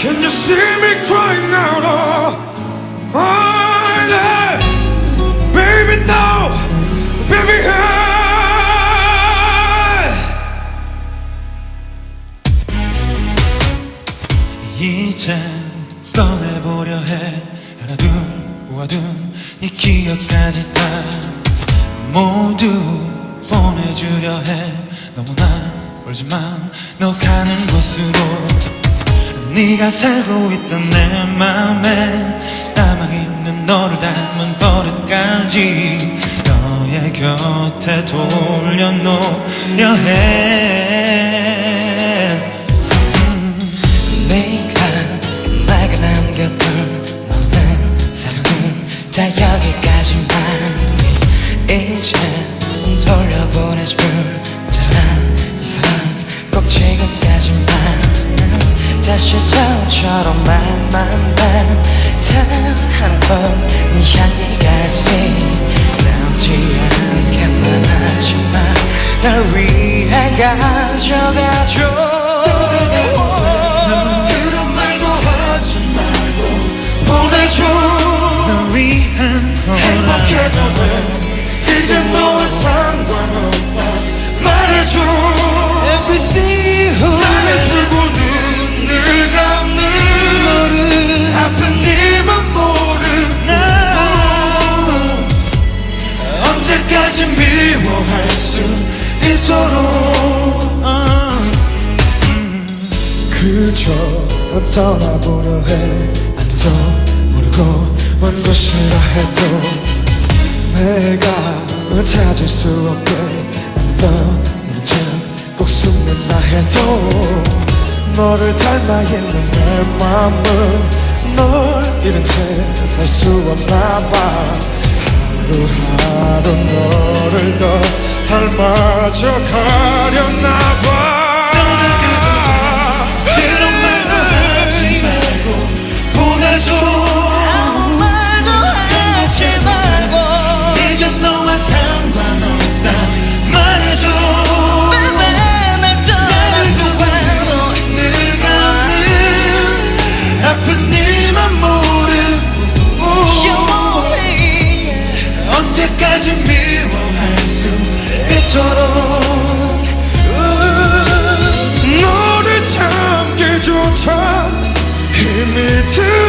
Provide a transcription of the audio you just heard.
Can you see me crying out of my eyes? Baby, no, baby, I. 이젠 떠내보려 해 하나 둘 모아둔 이 기억까지 다 모두 보내주려 해 너무나 멀지만 너 가는 곳으로 네가 살고 있던 내 맘에 남아있는 너를 닮은 버릇까지 너의 곁에 돌려놓으려 해. 내가 내가 남겨둔 너는 사랑은 자 여기까지만. 이제 돌려보내줄 다시 처음처럼 맘만 단하나뿐네 향기까지 나오지 않게만 하지만 날 위해 가져가줘. 행복해도 돼. 이제 너와 상관없다. 말해줘 그저 떠나보려 해. 아무도 모르고 먼 곳이라 해도 내가 찾을 수 없게 난너는 척꼭 숨는다 해도 너를 닮아 있는 내 맘은 널 잃은 채 살 수 없나 봐 하루하루 너를 더 닮아져 가려 음, 너를 참기조차 힘이 들